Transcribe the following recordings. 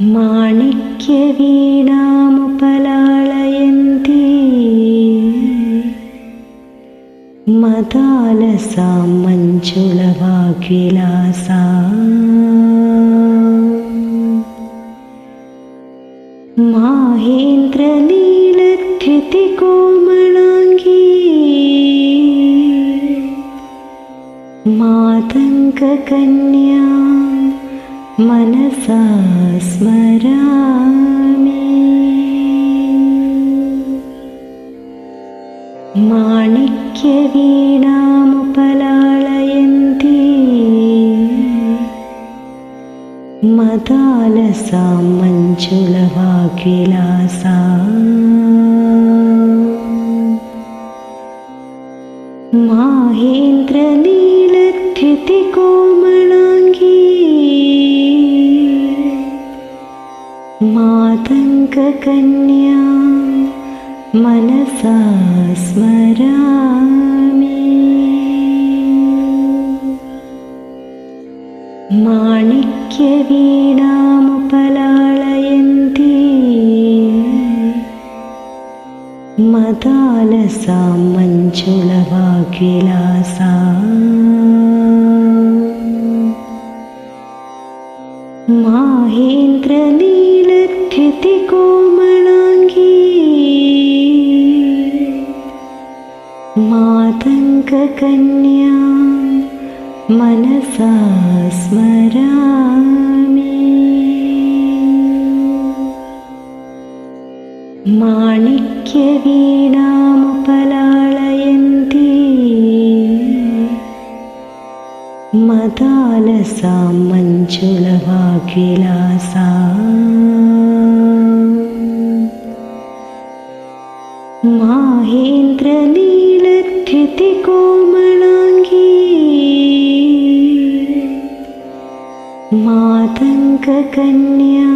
माणिक्यवीणामुपलाळयन्ती मदालसा मञ्जुलवाग्विलासा माहेन्द्रनीलद्युतिकोमलाङ्गी मातङ्गकन्या मनसा स्मरामि। माणिक्यवीणामुपलाळयन्ती मदालसा मञ्जुलवाग्विलासा। माहेन्द्रनीलद्युतिकोमलाङ्गी मातङ्गकन्या मनसा स्मरामि। माणिक्यवीणामुपलाळयन्ती मदालसा मञ्जुलवाग्विलासा मातङ्गकन्या मनसा स्मरामि। माणिक्यवीणामुपलाळयन्ती मदालसा मञ्जुलवाग्विलासा माहेन्द्रनीलद्युतिकोमलाङ्गी मातङ्गकन्या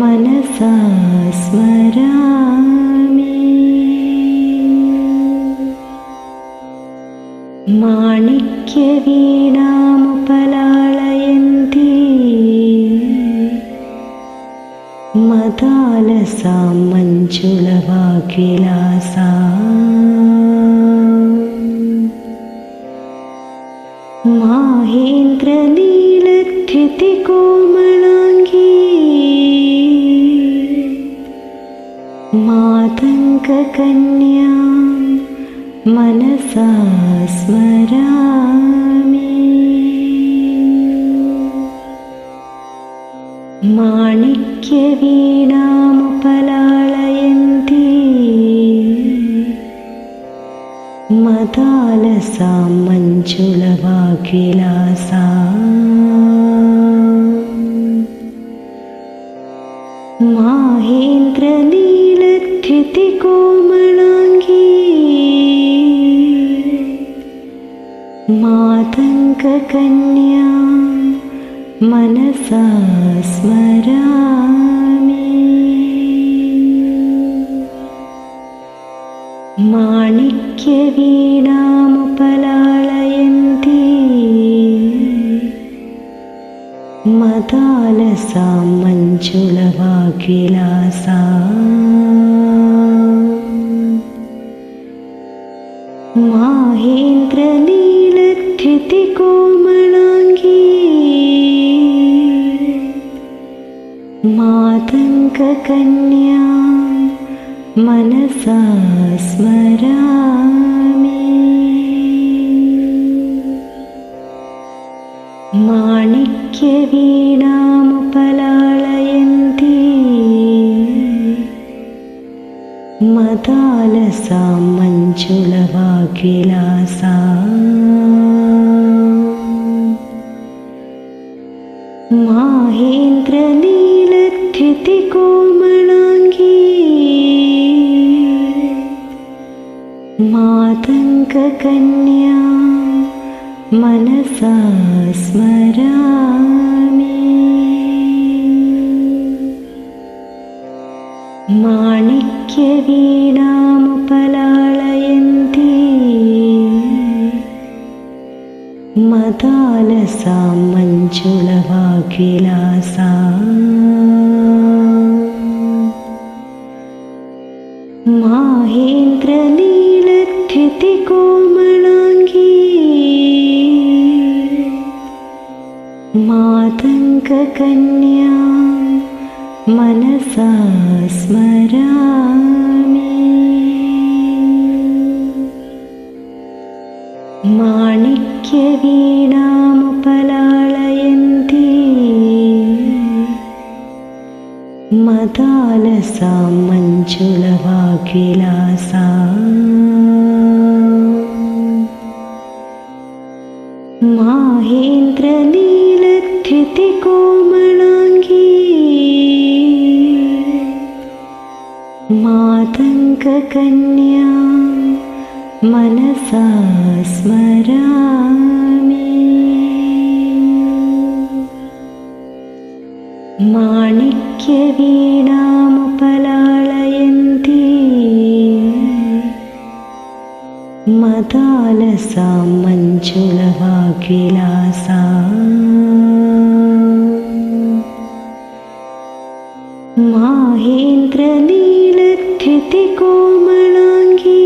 मनसा स्मरामि। माणिक्यवीणामुपलाळयन्ती मदालसा मञ्जुलवाग्विलासा मातङ्गकन्या मनसा स्मरामि। माणिक्यवीणामुपलाळयन्ती मदालसा मञ्जुलवाग्विलासा माहेन्द्रनीलद्युतिकोमलाङ्गी मातङ्गकन्या मनसा स्मरामि। माणिक्यवीणामुपलाळयन्ती मदालसा मञ्जुलवाग्विलासा मातङ्गकन्या मनसा स्मरामि। माणिक्यवीणामुपलाळयन्ती मदालसा मञ्जुलवाग्विलासा माहेन्द्रनीलद्युतिकोमलाङ्गी मातङ्गकन्या मनसा स्मरामि। माणिक्यवीणामुपलाळयन्ती मदालसा मञ्जुलवाग्विलासा मातङ्ककन्या मनसा स्मरामि। माणिक्यवीणामुपलाळयन्ती मदालसां माहेन्द्रनीलथितिकोमलाङ्गी मातङ्ककन्या मनसा स्मरामि। माणिक्यवीणामुपलाळयन्ती मदालसां मञ्जुलवाकिलासा माहेन्द्रनीलथितिकोमलाङ्गी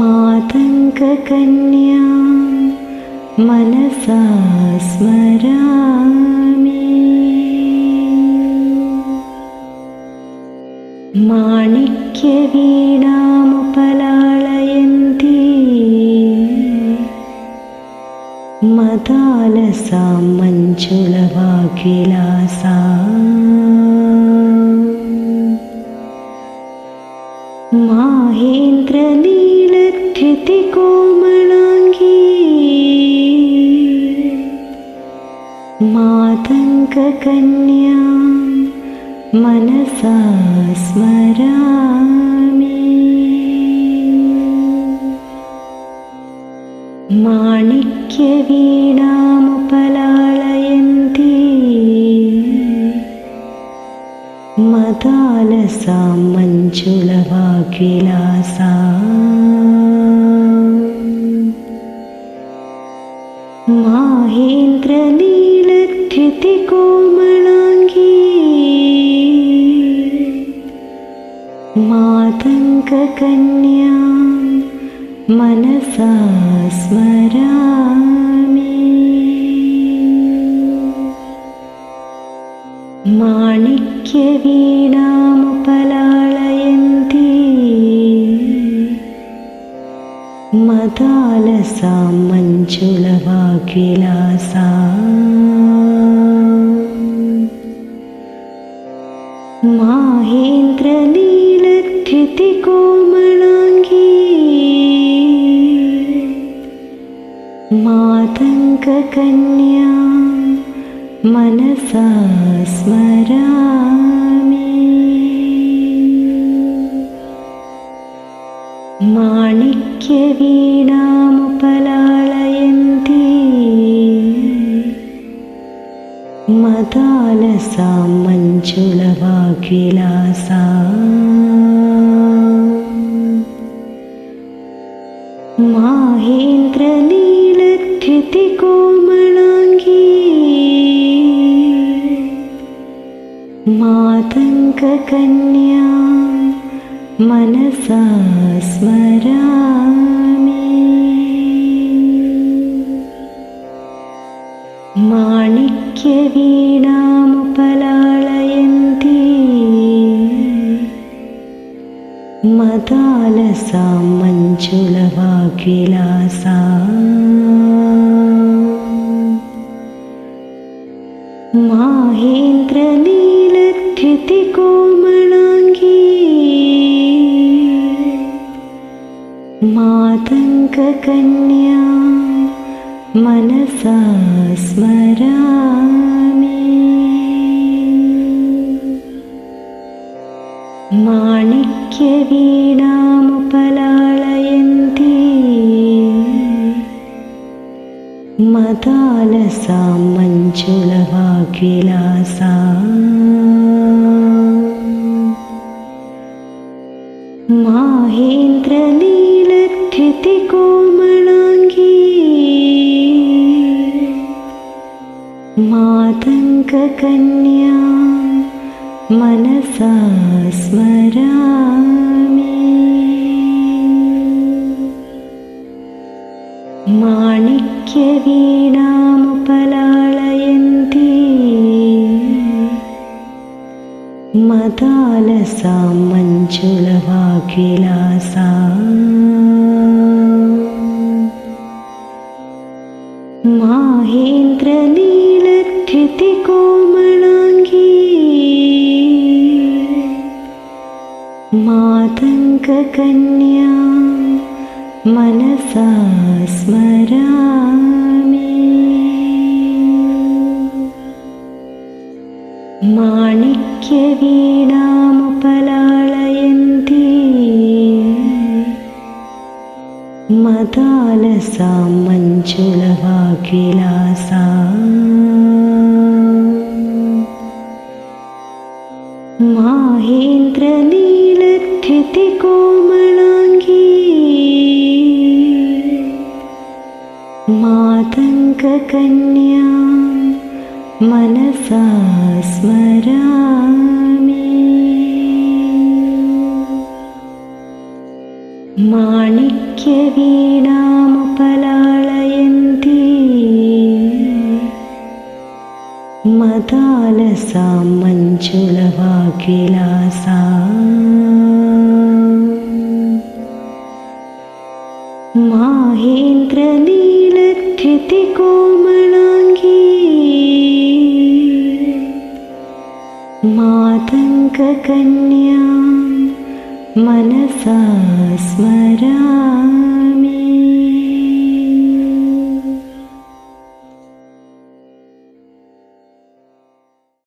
मातङ्ककन्या मनसा स्मरामि। माणिक्यवीणामुपलाळयन्ती मदालसां मञ्जुलवाकिलासा माहेन्द्रनीलथितिकोमलाङ्गी मातङ्ककन्या मनसा स्मरामि। माणिक्यवीणामुपलाळयन्ती मदालसां मञ्जुलवाकिलासा माहेन्द्रनीलथितिकोमलाङ्गी मातङ्ककन्या माणिक्यवीणामुपलाळयन्ती मदालसां मञ्जुलवाकिलासा। माहेन्द्रनीलथितिकोमलाङ्गी मातङ्ककन्या मनसा स्मरामि माणिक्यवीणामुपलाळयन्ती मदालसां मञ्जुलवाकिलासा मातङ्ककन्या मनसा स्मरामि। माणिक्यवीणामुपलाळयन्ती मदालसां मञ्जुलवाकिलासा मातङ्ककन्या मनसा स्मरामि। माणिक्यवीणामुपलाळयन्ती मदालसां मञ्जुलवाकिलासा माहेन्द्रनीलथितिकोमलाङ्गी मातङ्गकन्या मनसा स्मरामि। माणिक्यवीणामुपलाळयन्ती मदालसां मञ्जुलवाग्विलासा माहेन्द्रनीलद्युतिकोमलाङ्गी मातङ्गकन्या मनसा स्मरामि मदालसां मञ्जुलवाग्विलासा माहेन्द्रनीलद्युतिकोमलाङ्गी मातङ्गकन्या मनसा स्मरामि मदालसां मञ्जुलवाग्विलासा माहेन्द्रनीलद्युतिकोमलाङ्गी मातङ्गकन्या मनसा स्मरा